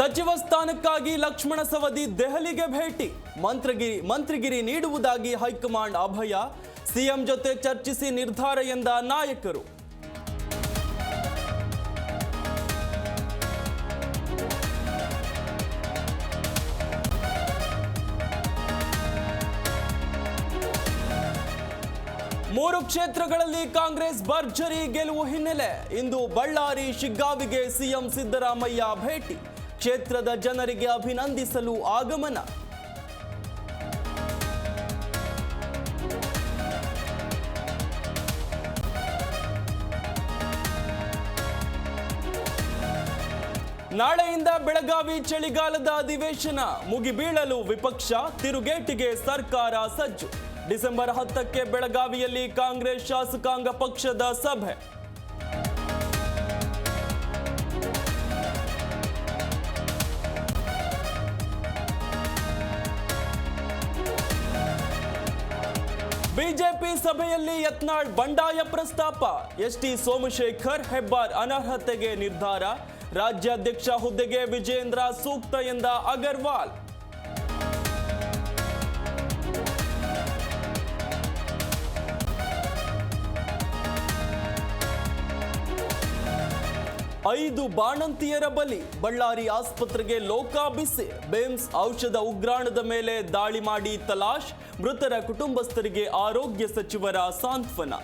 ಸಚಿವ ಸ್ಥಾನಕ್ಕಾಗಿ ಲಕ್ಷ್ಮಣ ಸವದಿ ದೆಹಲಿಗೆ ಭೇಟಿ. ಮಂತ್ರಿಗಿರಿ ಮಂತ್ರಿಗಿರಿ ನೀಡುವುದಾಗಿ ಹೈಕಮಾಂಡ್ ಅಭಯ. ಸಿಎಂ ಜೊತೆ ಚರ್ಚಿಸಿ ನಿರ್ಧಾರ ಎಂದ ನಾಯಕರು. ಮೂರು ಕ್ಷೇತ್ರಗಳಲ್ಲಿ ಕಾಂಗ್ರೆಸ್ ಭರ್ಜರಿ ಗೆಲುವು ಹಿನ್ನೆಲೆ. ಇಂದು ಬಳ್ಳಾರಿ, ಶಿಗ್ಗಾವಿಗೆ ಸಿಎಂ ಸಿದ್ದರಾಮಯ್ಯ ಭೇಟಿ. ಕ್ಷೇತ್ರದ ಜನರಿಗೆ ಅಭಿನಂದಿಸಲು ಆಗಮನ. ನಾಳೆಯಿಂದ ಬೆಳಗಾವಿ ಚಳಿಗಾಲದ ಅಧಿವೇಶನ ಮುಗಿಬೀಳಲು ವಿಪಕ್ಷ ತಿರುಗೇಟಿಗೆ ಸರ್ಕಾರ ಸಜ್ಜು. ಡಿಸೆಂಬರ್ ಹತ್ತಕ್ಕೆ ಬೆಳಗಾವಿಯಲ್ಲಿ ಕಾಂಗ್ರೆಸ್ ಶಾಸಕಾಂಗ ಪಕ್ಷದ ಸಭೆ. ಬಿಜೆಪಿ ಸಭೆಯಲ್ಲಿ ಯತ್ನಾಳ್ ಬಂಡಾಯ ಪ್ರಸ್ತಾಪ. ಎಸ್ಟಿ ಸೋಮಶೇಖರ್ ಹೆಬ್ಬಾರ್ ಅನರ್ಹತೆಗೆ ನಿರ್ಧಾರ. ರಾಜ್ಯಾಧ್ಯಕ್ಷ ಹುದ್ದೆಗೆ ವಿಜೇಂದ್ರ ಸೂಕ್ತ ಎಂದ ಅಗರ್ವಾಲ್. ಐದು ಬಾಣಂತಿಯರ ಬಲಿ ಬಳ್ಳಾರಿ ಆಸ್ಪತ್ರೆಗೆ ಲೋಕಾಭಿಸಿ ಬೇಮ್ಸ್ ಔಷಧ ಉಗ್ರಾಣದ ಮೇಲೆ ದಾಳಿ ಮಾಡಿ ತಲಾಶ್. ಮೃತರ ಕುಟುಂಬಸ್ಥರಿಗೆ ಆರೋಗ್ಯ ಸಚಿವರ ಸಾಂತ್ವನ.